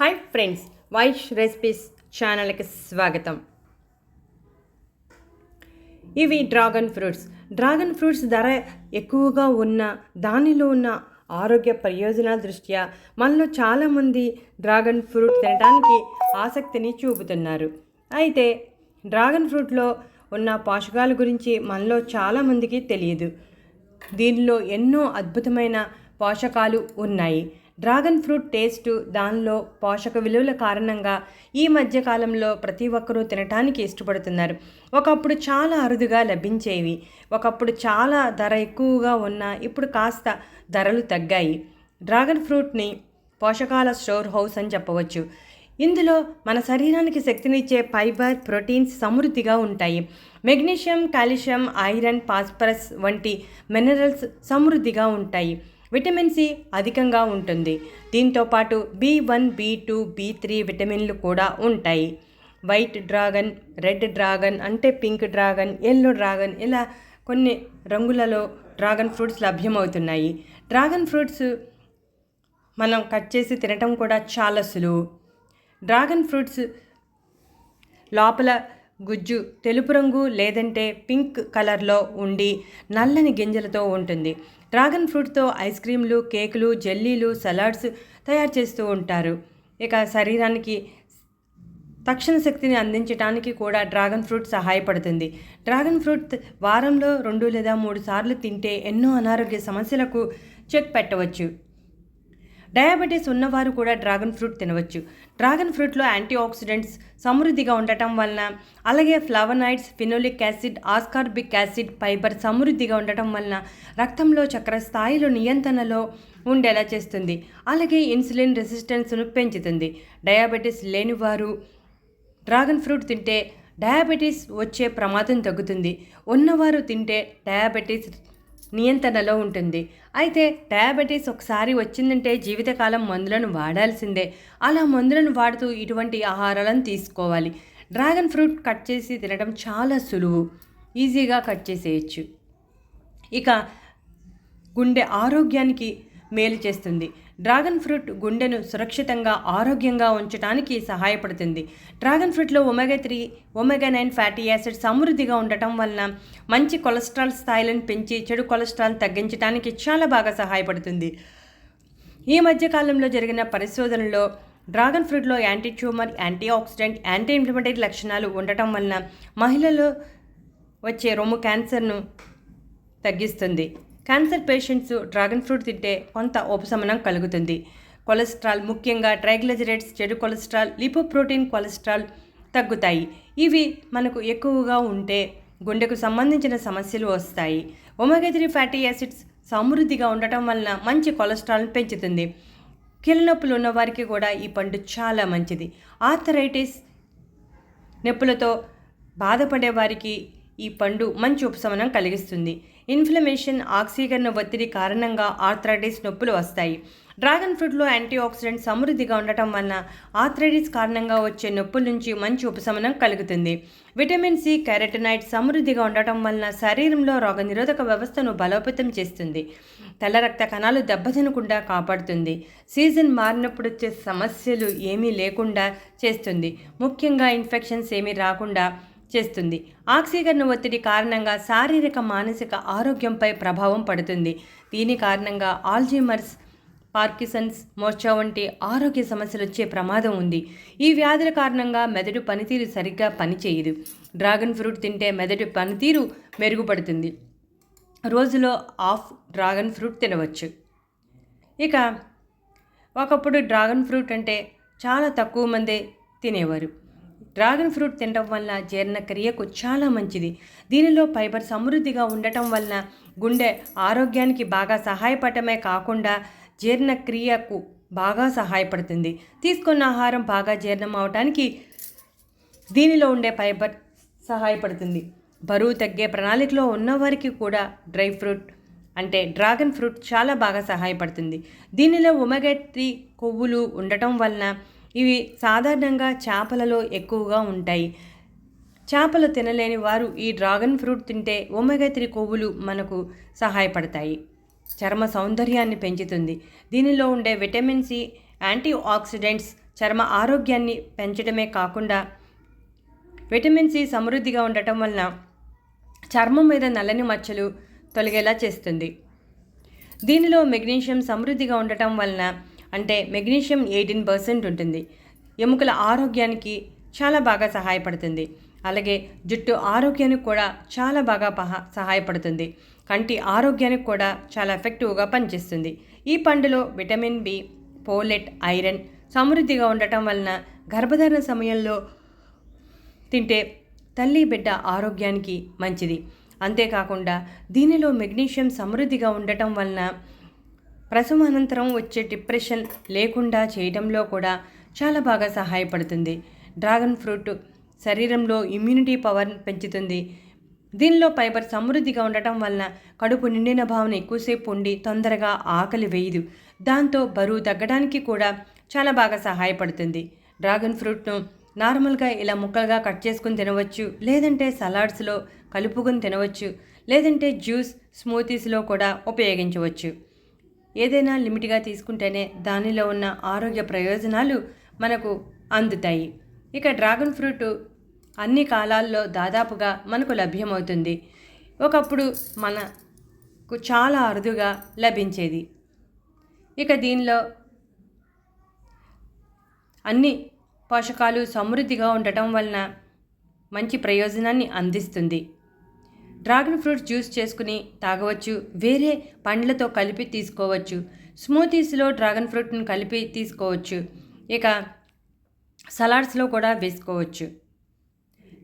Hi friends Vaish recipes ఛానల్కి స్వాగతం. ఇవి డ్రాగన్ ఫ్రూట్స్. డ్రాగన్ ఫ్రూట్స్ ధర ఎక్కువగా ఉన్న దానిలో ఉన్న ఆరోగ్య ప్రయోజనాల దృష్ట్యా మనలో చాలామంది డ్రాగన్ ఫ్రూట్ తినడానికి ఆసక్తిని చూపుతున్నారు. అయితే డ్రాగన్ ఫ్రూట్లో ఉన్న పోషకాల గురించి మనలో చాలామందికి తెలియదు. దీనిలో ఎన్నో అద్భుతమైన పోషకాలు ఉన్నాయి. డ్రాగన్ ఫ్రూట్ టేస్ట్ దానిలో పోషక విలువల కారణంగా ఈ మధ్య కాలంలో ప్రతి ఒక్కరూ తినటానికి ఇష్టపడుతున్నారు. ఒకప్పుడు చాలా అరుదుగా లభించేవి. ఒకప్పుడు చాలా ధర ఎక్కువగా ఉన్న ఇప్పుడు కాస్త ధరలు తగ్గాయి. డ్రాగన్ ఫ్రూట్ని పోషకాల స్టోర్ హౌస్ అని చెప్పవచ్చు. ఇందులో మన శరీరానికి శక్తినిచ్చే ఫైబర్ ప్రోటీన్స్ సమృద్ధిగా ఉంటాయి. మెగ్నీషియం కాల్షియం ఐరన్ ఫాస్ఫరస్ వంటి మినరల్స్ సమృద్ధిగా ఉంటాయి. విటమిన్ సి అధికంగా ఉంటుంది. దీంతో పాటు B one B two B three విటమిన్లు కూడా ఉంటాయి. వైట్ డ్రాగన్ రెడ్ డ్రాగన్ అంటే పింక్ డ్రాగన్ ఎల్లో డ్రాగన్ ఇలా కొన్ని రంగులలో డ్రాగన్ ఫ్రూట్స్ లభ్యమవుతున్నాయి. డ్రాగన్ ఫ్రూట్స్ మనం కట్ చేసి తినటం కూడా చాలా సులువు. డ్రాగన్ ఫ్రూట్స్ లోపల గుజ్జు తెలుపు రంగు లేదంటే పింక్ కలర్లో ఉండి నల్లని గింజలతో ఉంటుంది. డ్రాగన్ ఫ్రూట్తో ఐస్ క్రీమ్లు కేకులు జెల్లీలు సలాడ్స్ తయారు చేస్తూ ఉంటారు. ఇక శరీరానికి తక్షణ శక్తిని అందించడానికి కూడా డ్రాగన్ ఫ్రూట్ సహాయపడుతుంది. డ్రాగన్ ఫ్రూట్ వారంలో రెండు లేదా మూడు సార్లు తింటే ఎన్నో అనారోగ్య సమస్యలకు చెక్ పెట్టవచ్చు డయాబెటీస్ ఉన్నవారు కూడా డ్రాగన్ ఫ్రూట్ తినవచ్చు. డ్రాగన్ ఫ్రూట్లో యాంటీ ఆక్సిడెంట్స్ సమృద్ధిగా ఉండటం వలన అలాగే flavonoids phenolic acid ascorbic acid fibre సమృద్ధిగా ఉండటం వలన రక్తంలో చక్కెర స్థాయిలో నియంత్రణలో ఉండేలా చేస్తుంది. అలాగే ఇన్సులిన్ రెసిస్టెన్స్ను పెంచుతుంది. డయాబెటీస్ లేనివారు డ్రాగన్ ఫ్రూట్ తింటే డయాబెటీస్ వచ్చే ప్రమాదం తగ్గుతుంది. ఉన్నవారు తింటే డయాబెటీస్ నియంత్రణలో ఉంటుంది. అయితే డయాబెటీస్ ఒకసారి వచ్చిందంటే జీవితకాలం మందులను వాడాల్సిందే. అలా మందులను వాడుతూ ఇటువంటి ఆహారాలను తీసుకోవాలి. డ్రాగన్ ఫ్రూట్ కట్ చేసి తినడం చాలా సులువు. ఈజీగా కట్ చేసేయచ్చు. ఇక గుండె ఆరోగ్యానికి మేలు చేస్తుంది. డ్రాగన్ ఫ్రూట్ గుండెను సురక్షితంగా ఆరోగ్యంగా ఉంచడానికి సహాయపడుతుంది. Dragon ఫ్రూట్లో omega three omega nine fatty acid సమృద్ధిగా ఉండటం వలన మంచి కొలెస్ట్రాల్ స్థాయిలను పెంచి చెడు కొలెస్ట్రాల్ తగ్గించడానికి చాలా బాగా సహాయపడుతుంది. ఈ మధ్య కాలంలో జరిగిన పరిశోధనలో dragon ఫ్రూట్లో anti tumour antioxidant anti inflammatory లక్షణాలు ఉండటం వలన మహిళలు వచ్చే రొమ్ము క్యాన్సర్ను తగ్గిస్తుంది. క్యాన్సర్ పేషెంట్స్ డ్రాగన్ ఫ్రూట్ తింటే కొంత ఉపశమనం కలుగుతుంది. కొలెస్ట్రాల్ ముఖ్యంగా ట్రైగ్లిజరైడ్స్ చెడు కొలెస్ట్రాల్ లిపోప్రోటీన్ కొలెస్ట్రాల్ తగ్గుతాయి. ఇవి మనకు ఎక్కువగా ఉంటే గుండెకు సంబంధించిన సమస్యలు వస్తాయి. ఒమేగా త్రీ ఫ్యాటీ యాసిడ్స్ సమృద్ధిగా ఉండటం వలన మంచి కొలెస్ట్రాల్ని పెంచుతుంది. కీళ్ళనొప్పులు ఉన్న వారికి కూడా ఈ పండు చాలా మంచిది. ఆర్థరైటిస్ నొప్పులతో బాధపడే వారికి ఈ పండు మంచి ఉపశమనం కలిగిస్తుంది. ఇన్ఫ్లమేషన్ ఆక్సీకరణ ఒత్తిడి కారణంగా ఆర్థరైటిస్ నొప్పులు వస్తాయి. డ్రాగన్ ఫ్రూట్లో యాంటీ ఆక్సిడెంట్ సమృద్ధిగా ఉండటం వలన ఆర్థరైటిస్ కారణంగా వచ్చే నొప్పుల నుంచి మంచి ఉపశమనం కలుగుతుంది. విటమిన్ సి కెరటనైట్ సమృద్ధిగా ఉండటం వలన శరీరంలో రోగనిరోధక వ్యవస్థను బలోపేతం చేస్తుంది. తెల్ల రక్త కణాలు దెబ్బతినకుండా కాపాడుతుంది. సీజన్ మారినప్పుడు వచ్చే సమస్యలు ఏమీ లేకుండా చేస్తుంది. ముఖ్యంగా ఇన్ఫెక్షన్స్ ఏమీ రాకుండా చేస్తుంది. ఆక్సీకరణ ఒత్తిడి కారణంగా శారీరక మానసిక ఆరోగ్యంపై ప్రభావం పడుతుంది. దీని కారణంగా ఆల్జీమర్స్ పార్కిసన్స్ మోర్చా వంటి ఆరోగ్య సమస్యలు వచ్చే ప్రమాదం ఉంది. ఈ వ్యాధుల కారణంగా మెదడు పనితీరు సరిగ్గా పనిచేయదు. డ్రాగన్ ఫ్రూట్ తింటే మెదడు పనితీరు మెరుగుపడుతుంది. రోజులో ఆఫ్ డ్రాగన్ ఫ్రూట్ తినవచ్చు. ఇక ఒకప్పుడు డ్రాగన్ ఫ్రూట్ అంటే చాలా తక్కువ మందే తినేవారు. డ్రాగన్ ఫ్రూట్ తినడం వల్ల జీర్ణక్రియకు చాలా మంచిది. దీనిలో ఫైబర్ సమృద్ధిగా ఉండటం వలన గుండె ఆరోగ్యానికి బాగా సహాయపడటమే కాకుండా జీర్ణక్రియకు బాగా సహాయపడుతుంది. తీసుకున్న ఆహారం బాగా జీర్ణం అవడానికి దీనిలో ఉండే ఫైబర్ సహాయపడుతుంది. బరువు తగ్గే ప్రణాళికలో ఉన్నవారికి కూడా డ్రై ఫ్రూట్ అంటే డ్రాగన్ ఫ్రూట్ చాలా బాగా సహాయపడుతుంది. దీనిలో ఒమెగా త్రీ కొవ్వులు ఉండటం వలన ఇవి సాధారణంగా చేపలలో ఎక్కువగా ఉంటాయి. చేపలు తినలేని వారు ఈ డ్రాగన్ ఫ్రూట్ తింటే ఒమెగా త్రీ కొవ్వులు మనకు సహాయపడతాయి. చర్మ సౌందర్యాన్ని పెంచుతుంది. దీనిలో ఉండే విటమిన్ సి యాంటీ ఆక్సిడెంట్స్ చర్మ ఆరోగ్యాన్ని పెంచడమే కాకుండా విటమిన్ సి సమృద్ధిగా ఉండటం వలన చర్మం మీద నల్లని మచ్చలు తొలగేలా చేస్తుంది. దీనిలో మెగ్నీషియం సమృద్ధిగా ఉండటం వలన అంటే మెగ్నీషియం ఎయిటీన్ పర్సెంట్ ఉంటుంది. ఎముకల ఆరోగ్యానికి చాలా బాగా సహాయపడుతుంది. అలాగే జుట్టు ఆరోగ్యానికి కూడా చాలా బాగా సహాయపడుతుంది. కంటి ఆరోగ్యానికి కూడా చాలా ఎఫెక్టివ్గా పనిచేస్తుంది. ఈ పండులో విటమిన్ బి పోలెట్ ఐరన్ సమృద్ధిగా ఉండటం వలన గర్భధారణ సమయంలో తింటే తల్లి బిడ్డ ఆరోగ్యానికి మంచిది. అంతేకాకుండా దీనిలో మెగ్నీషియం సమృద్ధిగా ఉండటం వలన ప్రసవం అనంతరం వచ్చే డిప్రెషన్ లేకుండా చేయడంలో కూడా చాలా బాగా సహాయపడుతుంది. డ్రాగన్ ఫ్రూట్ శరీరంలో ఇమ్యూనిటీ పవర్ పెంచుతుంది. దీనిలో ఫైబర్ సమృద్ధిగా ఉండటం వలన కడుపు నిండిన భావన ఎక్కువసేపు ఉండి తొందరగా ఆకలి వేయదు. దాంతో బరువు తగ్గడానికి కూడా చాలా బాగా సహాయపడుతుంది. డ్రాగన్ ఫ్రూట్ను నార్మల్గా ఇలా ముక్కలుగా కట్ చేసుకుని తినవచ్చు లేదంటే సలాడ్స్లో కలుపుకొని తినవచ్చు లేదంటే జ్యూస్ స్మూతీస్లో కూడా ఉపయోగించవచ్చు. ఏదైనా లిమిట్గా తీసుకుంటేనే దానిలో ఉన్న ఆరోగ్య ప్రయోజనాలు మనకు అందుతాయి. ఇక డ్రాగన్ ఫ్రూట్ అన్ని కాలాల్లో దాదాపుగా మనకు లభ్యమవుతుంది. ఒకప్పుడు మనకు చాలా అరుదుగా లభించేది. ఇక దీనిలో అన్ని పోషకాలు సమృద్ధిగా ఉండటం వలన మంచి ప్రయోజనాన్ని అందిస్తుంది. డ్రాగన్ ఫ్రూట్ జ్యూస్ చేసుకుని తాగవచ్చు వేరే పండ్లతో కలిపి తీసుకోవచ్చు స్మూతీస్లో డ్రాగన్ ఫ్రూట్ను కలిపి తీసుకోవచ్చు ఇక సలాడ్స్లో కూడా వేసుకోవచ్చు.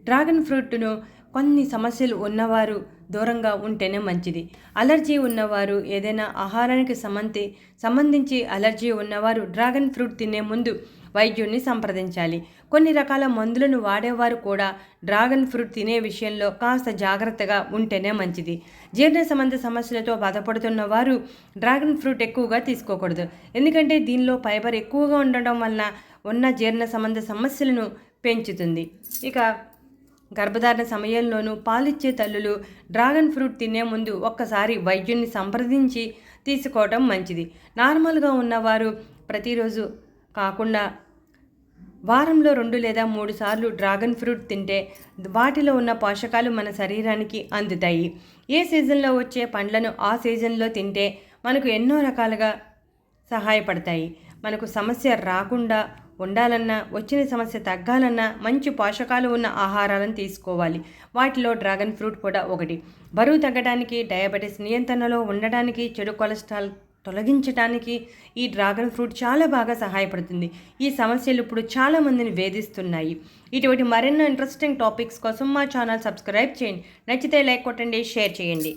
డ్రాగన్ ఫ్రూట్ను కొన్ని సమస్యలు ఉన్నవారు దూరంగా ఉంటేనే మంచిది. అలర్జీ ఉన్నవారు ఏదైనా ఆహారానికి సంబంధి సంబంధించి అలర్జీ ఉన్నవారు డ్రాగన్ ఫ్రూట్ తినే ముందు వైద్యుడిని సంప్రదించాలి. కొన్ని రకాల మందులను వాడేవారు కూడా డ్రాగన్ ఫ్రూట్ తినే విషయంలో కాస్త జాగ్రత్తగా ఉంటేనే మంచిది. జీర్ణ సంబంధ సమస్యలతో బాధపడుతున్న వారు డ్రాగన్ ఫ్రూట్ ఎక్కువగా తీసుకోకూడదు. ఎందుకంటే దీనిలో ఫైబర్ ఎక్కువగా ఉండటం వలన ఉన్న జీర్ణ సంబంధ సమస్యలను పెంచుతుంది. ఇక గర్భధారణ సమయంలోనూ పాలిచ్చే తల్లులు డ్రాగన్ ఫ్రూట్ తినే ముందు ఒక్కసారి వైద్యుని సంప్రదించి తీసుకోవటం మంచిది. నార్మల్గా ఉన్నవారు ప్రతిరోజు కాకుండా వారంలో రెండు లేదా మూడు సార్లు డ్రాగన్ ఫ్రూట్ తింటే వాటిలో ఉన్న పోషకాలు మన శరీరానికి అందుతాయి. ఏ సీజన్లో వచ్చే పండ్లను ఆ సీజన్లో తింటే మనకు ఎన్నో రకాలుగా సహాయపడతాయి. మనకు సమస్య రాకుండా ఉండాలన్నా వచ్చిన సమస్య తగ్గాలన్నా మంచి పోషకాలు ఉన్న ఆహారాలను తీసుకోవాలి. వాటిలో డ్రాగన్ ఫ్రూట్ కూడా ఒకటి. బరువు తగ్గడానికి డయాబెటీస్ నియంత్రణలో ఉండడానికి చెడు కొలెస్ట్రాల్ తొలగించడానికి ఈ డ్రాగన్ ఫ్రూట్ చాలా బాగా సహాయపడుతుంది. ఈ సమస్యలు ఇప్పుడు చాలామందిని వేధిస్తున్నాయి. ఇటువంటి మరెన్నో ఇంట్రెస్టింగ్ టాపిక్స్ కోసం మా ఛానల్ సబ్స్క్రైబ్ చేయండి. నచ్చితే లైక్ కొట్టండి షేర్ చేయండి.